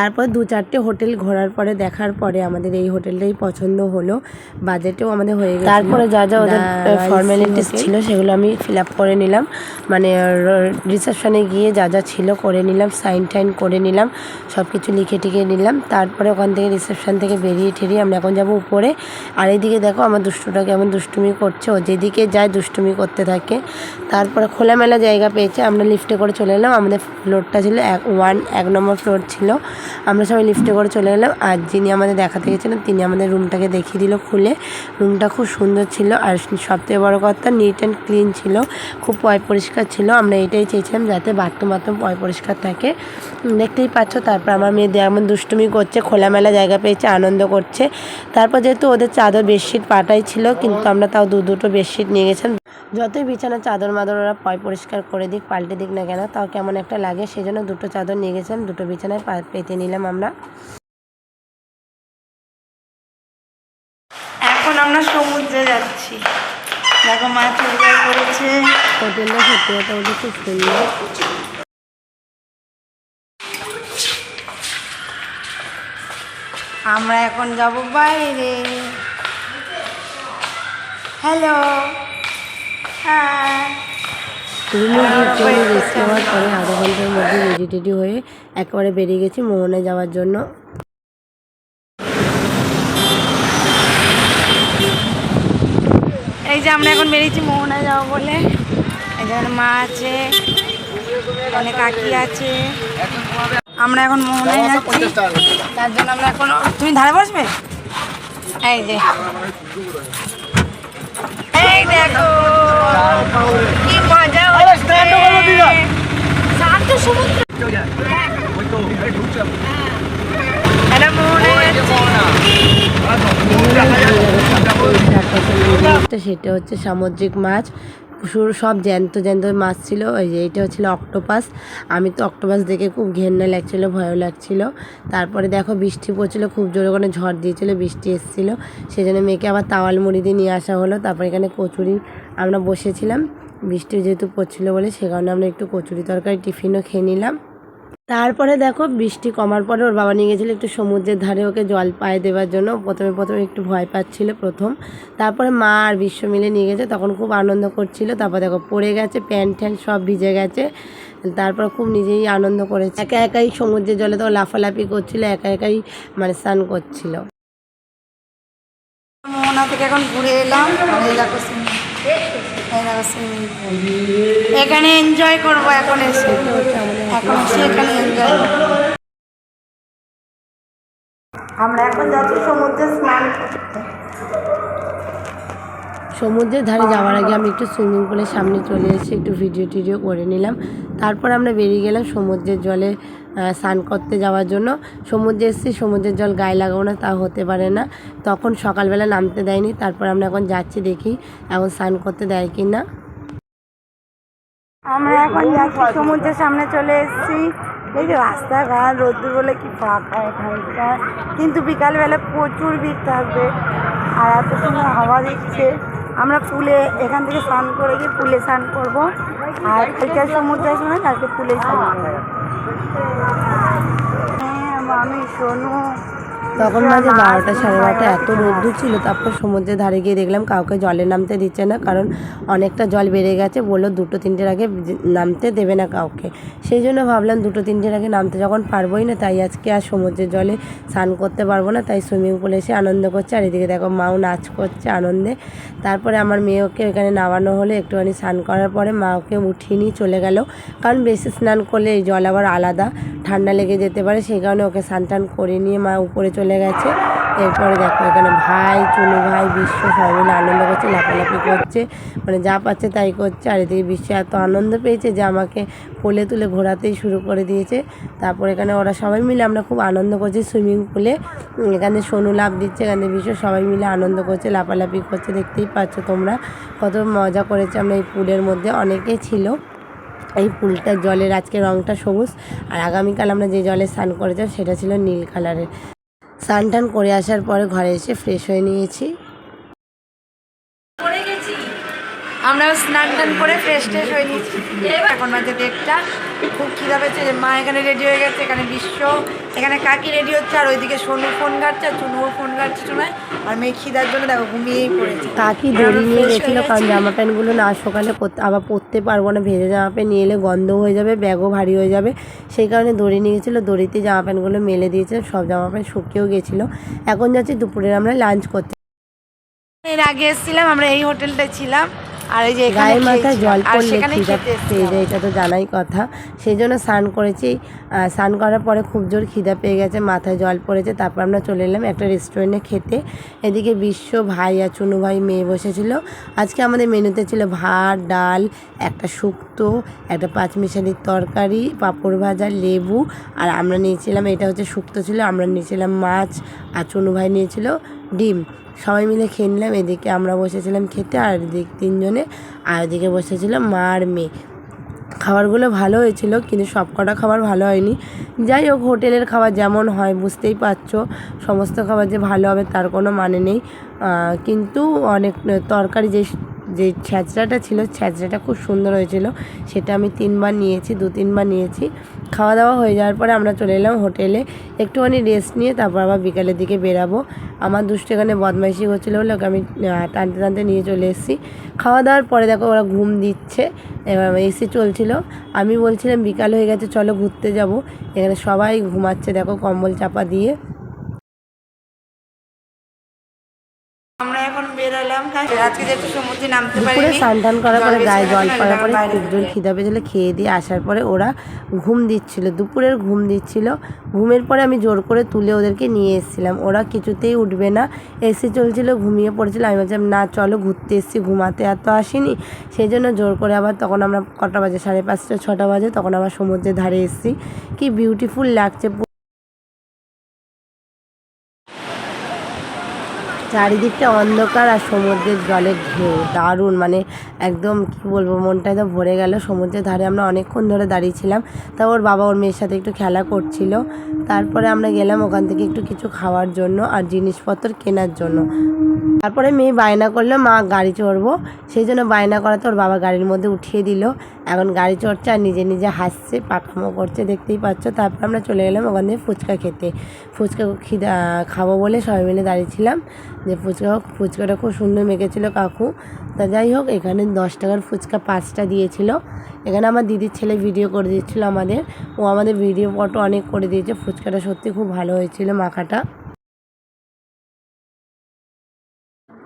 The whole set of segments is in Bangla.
তারপর দু চারটে হোটেল ঘোরার পরে দেখার পরে আমাদের এই হোটেলটাই পছন্দ হলো। বাজেটেও আমাদের হয়ে গেছে তারপরে যা যা ওদের ফর্মালিটিস ছিল সেগুলো আমি ফিল আপ করে নিলাম। মানে রিসেপশনে গিয়ে যা যা ছিল করে নিলাম সাইন টাইন করে নিলাম সব কিছু লিখে টিখে নিলাম। তারপরে ওখান থেকে রিসেপশন থেকে বেরিয়ে ঠেরিয়ে আমরা এখন যাব উপরে। আর এইদিকে দেখো আমার দুষ্টুটা কেমন দুষ্টুমি করছে। ও যেদিকে যায় দুষ্টুমি করতে থাকে। তারপরে খোলামেলা জায়গা পেয়েছে। আমরা লিফটে করে চলে এলাম। আমাদের ফ্লোরটা ছিল এক ওয়ান এক নম্বর ফ্লোর ছিল। আমরা সবাই লিফটে করে চলে এলাম আর যিনি আমাদের দেখাতে গেছিলেন তিনি আমাদের রুমটাকে দেখিয়ে দিল খুলে। রুমটা খুব সুন্দর ছিল আর সবথেকে বড় কথা নিট অ্যান্ড ক্লিন ছিল, খুব পয় পরিষ্কার ছিল। আমরা এটাই চেয়েছিলাম যাতে বাথরুম বাথরুম পয় পরিষ্কার থাকে। দেখতেই পাচ্ছ, তারপর আমার মেয়ে যেমন দুষ্টুমি করছে, খোলামেলা জায়গা পেয়েছে, আনন্দ করছে। তারপর যেহেতু ওদের চাদর বেডশিট পাটাই ছিল, কিন্তু আমরা তাও দু দুটো বেডশিট নিয়ে গেছিলাম। যতই বিছানার চাদর মাদর ওরা পয় পরিষ্কার করে দিক পাল্টে দিক না কেন তাও কেমন একটা লাগে। সেই জন্য দুটো চাদর নিয়ে গেছিলাম দুটো বিছানায় পেতে নিলাম আমরা। এখন আমরা সমুদ্রে যাচ্ছি। দেখো মা চুড়িদার করেছে। হোটেলটা সত্যি কথা বলতে খুব সুন্দর। আমরা এখন যাব বাইরে। হ্যালো হ্যাঁ রুমে গিয়ে রেস্ট নেওয়ার পরে আধা ঘণ্টার মধ্যে রেডি টেডি হয়ে একেবারে বেরিয়ে গেছি মোহনায় যাওয়ার জন্য। এই যে আমরা এখন বেরিয়েছি মোহনা যাব বলে। এই মা আছে অনেক কাকি আছে। আমরা এখন মোহনায় যাচ্ছি। তার জন্য আমরা এখন তুমি ধারে বসবে? এই যে। এই দেখো কি মজা শান্ত সমুদ্র। মোহনায় যাচ্ছি তো সেটা হচ্ছে সামুদ্রিক মাছ। শুরু সব জ্যান্ত জ্যান্ত মাছ ছিল, ওই যে এটা হচ্ছিল অক্টোপাস। আমি তো অক্টোপাস দেখে খুব ঘেন্না লাগছিল, ভয়ও লাগছিল। তারপরে দেখো বৃষ্টি পড়ছিলো, খুব জোরে ওখানে ঝড় দিয়েছিলো, বৃষ্টি এসেছিল। সেই জন্য মেয়েকে আবার তাওয়াল মুড়ি দিয়ে নিয়ে আসা হলো। তারপরে এখানে কচুরি আমরা বসেছিলাম। বৃষ্টি যেহেতু পড়ছিলো বলে, সে কারণে আমরা একটু কচুরি তরকারি, টিফিনও খেয়ে নিলাম। তারপরে দেখো বৃষ্টি কমার পরে ওর বাবা নিয়ে গেছিল একটু সমুদ্রের ধারে ওকে জল পায়ে দেওয়ার জন্য। প্রথমে প্রথমে একটু ভয় পাচ্ছিল প্রথম। তারপরে মা আর বিশ্ব মিলে নিয়ে গেছে, তখন খুব আনন্দ করছিল। তারপর দেখো পড়ে গেছে প্যান্ট ট্যান্ট সব ভিজে গেছে। তারপর খুব নিজেই আনন্দ করেছে। একা একাই সমুদ্রের জলে তো লাফালাফি করছিল, একা একাই মানে স্নান করছিল। মোহনা থেকে এখন ঘুরে এলাম। এখানে এনজয় করব এখন এসে। এখন এসে এখানে এনজয় আমরা এখন যাচ্ছি সমুদ্রে স্নান সমুদ্রের ধারে যাওয়ার আগে আমি একটু সুইমিং পুলের সামনে চলে এসে একটু ভিডিও টিডিও করে নিলাম। তারপর আমরা বেরিয়ে গেলাম সমুদ্রের জলে। স্নান করতে যাওয়ার জন্য। সমুদ্রে এসেছি, সমুদ্রের জল গায়ে লাগাবো না, তা হতে পারে না। তখন সকালবেলা নামতে দেয়নি, তারপর আমরা এখন যাচ্ছি দেখি, এখন স্নান করতে দেয় কি না। আমরা এখন যাচ্ছি, সমুদ্রের সামনে চলে এসেছি। এই যে রাস্তাঘাট, রোদ্দুর বলে কি ফাঁকা এখানটা। কিন্তু বিকালবেলা প্রচুর ভিড় থাকবে, আর এত সুন্দর হাওয়া দিচ্ছে। আমরা পুলে এখান থেকে স্নান করে গিয়ে পুলে স্নান করব। আর কালকে সমুদ্রের সময় কালকে পুলে স্নান করব। আমি শোনো। তখন মাঝে বারোটা, সাড়ে বারোটা, এত রোদ্দুর ছিল, তারপর সমুদ্রের ধারে গিয়ে দেখলাম কাউকে জলে নামতে দিচ্ছে না, কারণ অনেকটা জল বেড়ে গেছে, বলল দুটো তিনটের আগে নামতে দেবে না কাউকে। সেই জন্য ভাবলাম দুটো তিনটের আগে নামতে যখন পারবোই না, তাই আজকে আর সমুদ্রের জলে স্নান করতে পারব না, তাই সুইমিং পুলে এসে আনন্দ করছে, আর এদিকে দেখো মাও নাচ করছে আনন্দে। তারপরে আমার মেয়েকে এখানে নামানো হলে, একটুখানি স্নান করার পরে মা ওকে উঠিয়ে নিয়ে চলে গেল, কারণ বেশি স্নান করলে এই জল আবার আলাদা, ঠান্ডা লেগে যেতে পারে, সেই কারণে ওকে স্নান টান করে নিয়ে মা উপরে চলে গেছে। এরপরে দেখো এখানে ভাই, চুনু ভাই, বিশ্ব সবাই মিলে আনন্দ করছে, লাফালাফি করছে মানে যা পাচ্ছে তাই করছে। আর এদিকে বিশ্ব এত আনন্দ পেয়েছে যে আমাকে কোলে তুলে ঘোরাতেই শুরু করে দিয়েছে। তারপর এখানে ওরা সবাই মিলে আমরা খুব আনন্দ করছি সুইমিং পুলে। এখানে সোনু লাভ দিচ্ছে, এখানে বিশ্ব সবাই মিলে আনন্দ করছে, লাফালাফি করছে, দেখতেই পাচ্ছ তোমরা। কত মজা করেছে আমরা এই পুলের মধ্যে অনেকেই ছিল এই পুলটার জলের আজকে রংটা সবুজ। আর আগামীকাল আমরা যে জলে স্নান করে যাব, সেটা ছিল নীল কালারের। স্নান টান করে আসার পরে ঘরে এসে ফ্রেশ হয়ে নিয়েছি। আমরা স্নান টান করে ফ্রেশ ট্রেশ হয়ে নিচ্ছি। এখন বাজে দেড়টা। খুব খিদা পেয়েছে যে মা এখানে রেডি হয়ে গেছে এখানে বিশ্ব এখানে কাকি রেডি হচ্ছে আর ওইদিকে সোনু ফোন ঘাটছে আর চুনুও ফোন ঘাটছে শোনায় আর মেয়ে খিদার জন্য দেখো ঘুমিয়েই পড়েছে। কাকি দড়ি নিয়ে গেছিল কারণ জামা প্যান্টগুলো না সকালে আবার পরতে পারব না ভেজে জামা প্যান্ট নিয়ে এলে গন্ধ হয়ে যাবে ব্যাগও ভারী হয়ে যাবে। সেই কারণে দড়ি নিয়ে গেছিল দড়িতে জামা প্যান্টগুলো মেলে দিয়েছে সব জামা প্যান্ট শুকিয়েও গেছিল। এখন যাচ্ছি দুপুরে আমরা লাঞ্চ করতে এর আগে এসেছিলাম আমরা এই হোটেলটায় ছিলাম। আর এই যে গায়ে মাথায় জল পড়লে খিদা পেয়ে যায় এটা তো জানাই কথা। সেই জন্য স্নান করেছি। স্নান করার পরে খুব জোর খিদা পেয়ে গেছে মাথায় জল পড়েছে তারপর আমরা চলে এলাম একটা রেস্টুরেন্টে খেতে। এদিকে বিশ্ব ভাই আর চুনু ভাই মেয়ে বসেছিল। আজকে আমাদের মেনুতে ছিল ভাত ডাল একটা শুক্তো একটা পাঁচমিশালির তরকারি পাঁপড় ভাজা লেবু আর আমরা নিয়েছিলাম এটা হচ্ছে শুক্তো ছিল আমরা নিয়েছিলাম মাছ আর চুনু ভাই নিয়েছিল ডিম। সবাই মিলে খেয়ে নিলাম, এদিকে আমরা বসেছিলাম খেতে আর এদিক তিনজনে, আর এদিকে বসেছিলাম মা আর মেয়ে। খাবারগুলো ভালো হয়েছিল, কিন্তু সব কটা খাবার ভালো হয়নি। যাই হোক, হোটেলের খাবার যেমন হয়, বুঝতেই পারছ, সমস্ত খাবার যে ভালো হবে তার কোনো মানে নেই। কিন্তু অনেক, তরকারি যে যে ছ্যাঁচড়াটা ছিল ছ্যাঁচড়াটা খুব সুন্দর হয়েছিল। সেটা আমি তিনবার নিয়েছি, দু তিনবার নিয়েছি। খাওয়া দাওয়া হয়ে যাওয়ার পরে আমরা চলে এলাম হোটেলে। একটুখানি রেস্ট নিয়ে তারপর আবার বিকালের দিকে বেরাবো। আমার দুষ্টু এখানে বদমাইশি হচ্ছিল বলে ওকে আমি টানতে টানতে নিয়ে চলে এসেছি। খাওয়া দাওয়ার পরে দেখো ওরা ঘুম দিচ্ছে, এবার এসি চলছিল। আমি বলছিলাম বিকাল হয়ে গেছে, চলো ঘুরতে যাব। এখানে সবাই ঘুমাচ্ছে, দেখো কম্বল চাপা দিয়ে। আমরা এখন বেরোলাম আজকে যেহেতু সমুদ্রে নামতে দুপুরে স্নান টান করার পরে গায়ে জল পড়ার পরে জোর খিদা পেয়েছিল খেয়ে দিয়ে আসার পরে ওরা ঘুম দিচ্ছিল দুপুরের ঘুম দিচ্ছিল। ঘুমের পরে আমি জোর করে তুলে ওদেরকে নিয়ে এসেছিলাম। ওরা কিছুতেই উঠবে না। এসি চলছিল ঘুমিয়ে পড়েছিল। আমি বলছিলাম না চলো ঘুরতে এসেছি ঘুমাতে আর তো আসিনি। সেই জন্য জোর করে আবার তখন আমরা কটা বাজে? সাড়ে পাঁচটা ছটা বাজে তখন আবার সমুদ্রের ধারে এসেছি। কি বিউটিফুল লাগছে। চারিদিকটা অন্ধকার আর সমুদ্রের জলের ঢেউ। দারুণ মানে একদম কি বলব, মনটা একদম ভরে গেল সমুদ্রের ধারে। আমরা অনেকক্ষণ ধরে দাঁড়িয়েছিলাম, তা ওর বাবা ওর মেয়ের সাথে একটু খেলা করছিল। তারপরে আমরা গেলাম ওখান থেকে একটু কিছু খাওয়ার জন্য আর জিনিসপত্র কেনার জন্য। তারপরে মেয়ে বায়না করল, মা, গাড়ি চড়বো। সেই জন্য বায়না করাতে ওর বাবা গাড়ির মধ্যে উঠিয়ে দিল। এখন গাড়ি চড়ছে আর নিজে নিজে হাসছে পাখামো করছে, দেখতেই পাচ্ছ। তারপর আমরা চলে গেলাম ওখান থেকে ফুচকা খেতে। ফুচকা খিদা খাব বলে সবাই মিলে দাঁড়িয়েছিলাম। যে ফুচকা হোক ফুচকাটা খুব সুন্দর মেখেছিল কাকু। তা যাই হোক, এখানে দশ টাকার ফুচকা পাঁচটা দিয়েছিল। এখানে আমার দিদির ছেলে ভিডিও করে দিচ্ছিল আমাদের। ও আমাদের ভিডিও ফটো অনেক করে দিয়েছে। ফুচকাটা সত্যি খুব ভালো হয়েছিল মাখাটা।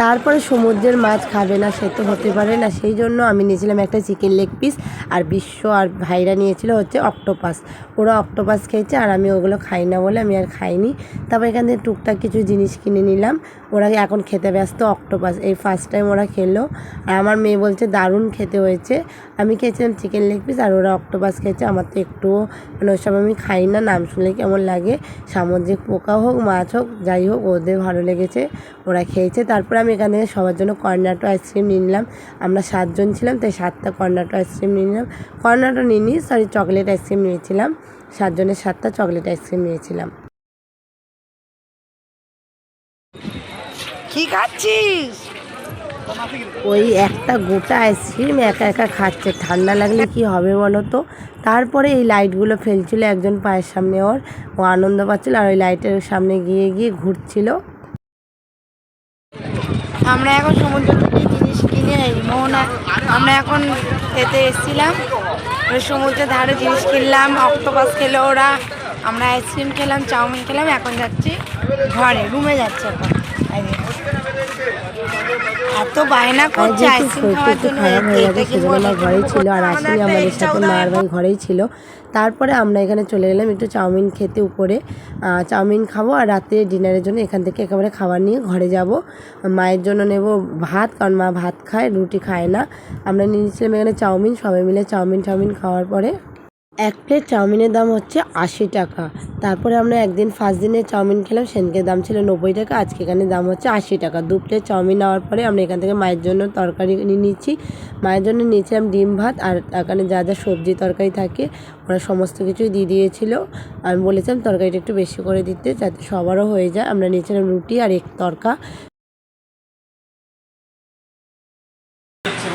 তারপরে সমুদ্রের মাছ খাবে না, সে তো হতে পারে না। সেই জন্য আমি নিয়েছিলাম একটা চিকেন লেগ পিস আর বিশ্ব আর ভাইরা নিয়েছিল হচ্ছে অক্টোপাস ওরা অক্টোপাস খেয়েছে আর আমি ওগুলো খাই না বলে আমি আর খাইনি। তারপর এখান থেকে টুকটাক কিছু জিনিস কিনে নিলাম। ওরা এখন খেতে ব্যস্ত, অক্টোপাস। এই ফার্স্ট টাইম ওরা খেলো। আর আমার মেয়ে বলছে, দারুণ খেতে হয়েছে। আমি খেয়েছিলাম চিকেন লেগ পিস আর ওরা অক্টোপাস খেয়েছে। আমার তো একটুও মানে ওসব আমি খাই না, নাম শুনলে কেমন লাগে? সামুদ্রিক পোকা হোক, মাছ হোক, যাই হোক, ওদের ভালো লেগেছে, ওরা খেয়েছে। তারপরে আমি এখান থেকে সবার জন্য কর্নাটো আইসক্রিম নিয়ে নিলাম। আমরা সাতজন ছিলাম, তাই সাতটা কর্নাটো আইসক্রিম নিয়ে নিলাম। কর্নাটো নিইনি সরি চকলেট আইসক্রিম নিয়েছিলাম। সাতজনের সাতটা চকলেট আইসক্রিম নিয়েছিলাম। কি খাচ্ছিস? ওই একটা গোটা আইসক্রিম একা একা খাচ্ছে। ঠান্ডা লাগলে কি হবে বলো তো? তারপরে এই লাইটগুলো ফেলছিল একজন পায়ের সামনে ওর। ও আনন্দ পাচ্ছিল আর ওই লাইটের সামনে গিয়ে গিয়ে ঘুরছিল। আমরা এখন সমুদ্র থেকে জিনিস কিনে মোহনা আমরা এখন খেতে এসেছিলাম। ওই সমুদ্রের ধারে জিনিস কিনলাম অক্টোপাস খেলো ওরা। আমরা আইসক্রিম খেলাম চাউমিন খেলাম এখন যাচ্ছি ঘরে রুমে যাচ্ছে এখন। এত বায়না করছে আইসক্রিম খাওয়ার জন্য ছিল আর আসেনি আমাদের সাথে মার ভাই ঘরেই ছিল। তারপরে আমরা এখানে চলে গেলাম একটু চাউমিন খেতে উপরে। চাউমিন খাব আর রাতে ডিনারের জন্য এখান থেকে একেবারে খাবার নিয়ে ঘরে যাব। মায়ের জন্য নেব ভাত কারণ মা ভাত খায় রুটি খায় না। আমরা নিয়েছিলাম এখানে চাউমিন সবাই মিলে চাউমিন চাউমিন খাওয়ার পরে এক প্লেট চাউমিনের দাম হচ্ছে আশি টাকা। তারপরে আমরা একদিন ফার্স্ট দিনে চাউমিন খেলাম, সেদিনকে দাম ছিল নব্বই টাকা, আজকে এখানে দাম হচ্ছে আশি টাকা। দু প্লেট চাউমিন নেওয়ার পরে আমরা এখান থেকে মায়ের জন্য তরকারি নিচ্ছি। মায়ের জন্য নিয়েছিলাম ডিম ভাত, আর এখানে যা যা সবজি তরকারি থাকে, ওরা সমস্ত কিছুই দিয়ে দিয়েছিল। আমি বলেছিলাম তরকারিটা একটু বেশি করে দিতে, যাতে সবারও হয়ে যায়। আমরা নিয়েছিলাম রুটি আর এক তরকা।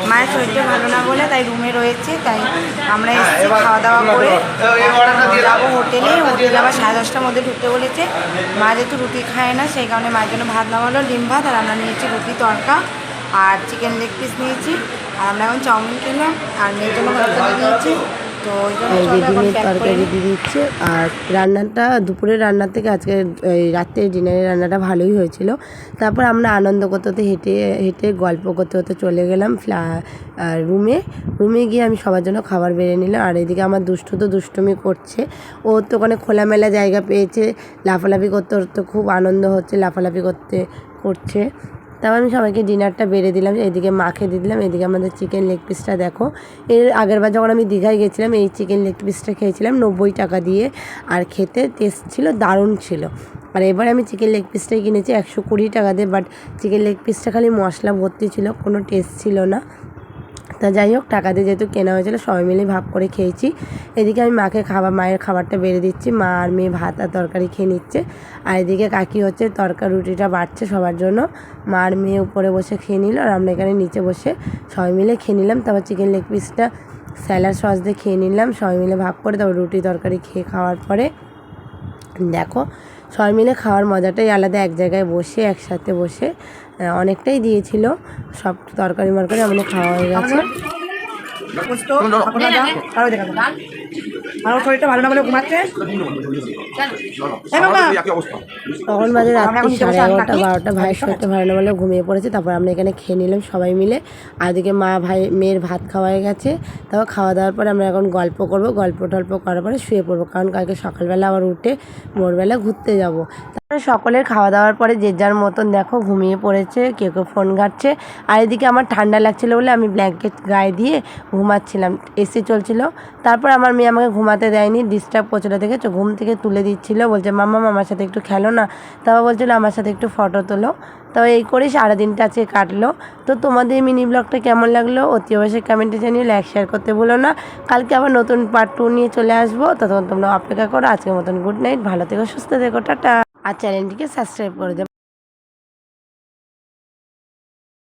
মায়ের শরীরটা ভালো না বলে তাই রুমে রয়েছে, তাই আমরা এসেছি খাওয়া দাওয়া করে যাব হোটেলে। হোটেলে আবার সাড়ে দশটার মধ্যে ঢুকতে বলেছে। মা যেহেতু রুটি খায় না, সেই কারণে মায়ের জন্য ভাত নামালো, ডিম ভাত, আর আমরা নিয়েছি রুটি তড়কা আর চিকেন লেগ পিস নিয়েছি। আর আমরা এখন চাউমিন কিনলাম আর মেয়ের জন্য নিয়েছি তো এই রেডিমেড তরকারি দিয়ে দিচ্ছে। আর রান্নাটা দুপুরের রান্নার থেকে আজকে এই রাত্রের ডিনারের রান্নাটা ভালোই হয়েছিল। তারপর আমরা আনন্দ করতে হতে হেঁটে হেঁটে গল্প করতে হতে চলে গেলাম ফ্লা রুমে। রুমে গিয়ে আমি সবার জন্য খাবার বেড়ে নিলাম। আর এদিকে আমার দুষ্টু তো দুষ্টুমি করছে। ও তো ওখানে খোলামেলা জায়গা পেয়েছে। লাফালাফি করতে করতে খুব আনন্দ হচ্ছে লাফালাফি করতে করছে। তারপর আমি সবাইকে ডিনারটা বেড়ে দিলাম, এদিকে মাখে দিয়ে দিলাম, এদিকে আমাদের চিকেন লেগ পিসটা দেখো। এর আগেরবার যখন আমি দীঘায় গেছিলাম, এই চিকেন লেগ পিসটা খেয়েছিলাম নব্বই টাকা দিয়ে, আর খেতে টেস্ট ছিল, দারুণ ছিল। আর এবার আমি চিকেন লেগ পিসটাই কিনেছি, একশো কুড়ি টাকা দিয়ে বাট চিকেন লেগ পিসটা খালি মশলা ভর্তি ছিল, কোনো টেস্ট ছিল না। তা যাই হোক, টাকা দিয়ে যেহেতু কেনা হয়েছিল, সবাই মিলে ভাগ করে খেয়েছি। এদিকে আমি মাকে খাবার, মায়ের খাবারটা বেড়ে দিচ্ছি, মা আর মেয়ে ভাত আর তরকারি খেয়ে নিচ্ছে। আর এদিকে কাকি হচ্ছে তরকারি রুটিটা বাড়ছে সবার জন্য। মা আর মেয়ে উপরে বসে খেয়ে নিল, আর আমরা এখানে নিচে বসে সবাই মিলে খেয়ে নিলাম। তারপর চিকেন লেগ পিসটা স্যালাড সস দিয়ে খেয়ে নিলাম, সবাই মিলে ভাগ করে তারপর রুটি, তরকারি খেয়ে খাওয়ার পরে দেখো, সবাই মিলে খাওয়ার মজাটাই আলাদা, এক জায়গায় বসে, একসাথে বসে অনেকটাই দিয়েছিল। সব তরকারি মরকারি আমাদের খাওয়া হয়ে গেছে। শরীরটা ভালো না বলে ঘুমাচ্ছে? তখন বাজে রাত্রি সাড়ে এগারোটা বারোটা ভাইয়ের শরীরটা ভালো না বলে ঘুমিয়ে পড়েছে। তারপর আমরা এখানে খেয়ে নিলাম সবাই মিলে। আর ওদিকে মা ভাই মেয়ের ভাত খাওয়া গেছে। তারপর খাওয়া দাওয়ার পরে আমরা এখন গল্প করব। গল্প টল্প করার পরে শুয়ে পড়ব। কারণ কালকে সকালবেলা আবার উঠে ভোরবেলা ঘুরতে যাব। তারপরে সকলের খাওয়া দাওয়ার পরে যে যার মতন দেখো ঘুমিয়ে পড়েছে কেউ কেউ ফোন ঘাটছে। আর এদিকে আমার ঠান্ডা লাগছিল বলে আমি ব্ল্যাঙ্কেট গায়ে দিয়ে ঘুমাচ্ছিলাম। এসি চলছিল। তারপর আমার মেয়ে আমাকে ঘুমাতে দেয়নি ডিস্টার্ব করছিল, দেখেছ? ঘুম থেকে তুলে দিচ্ছিল, বলছে, মাম্মা আমার সাথে একটু খেলো না। তারপর বলছিল, আমার সাথে একটু ফটো তোলো। তো এই করে সারাদিনটা আজকে কাটলো। তো তোমাদের মিনি ব্লগটা কেমন লাগল? অতি অবশ্যই কমেন্টে জানিয়ে লাইক শেয়ার করতে ভুলো না। কালকে আবার নতুন পার্ট টু নিয়ে চলে আসব। ততক্ষণ তোমরা অপেক্ষা করো। আজকের মতন গুড নাইট ভালো থেকো, সুস্থ থেকো, টাটা। আর চ্যানেলটিকে সাবস্ক্রাইব করে দেবো।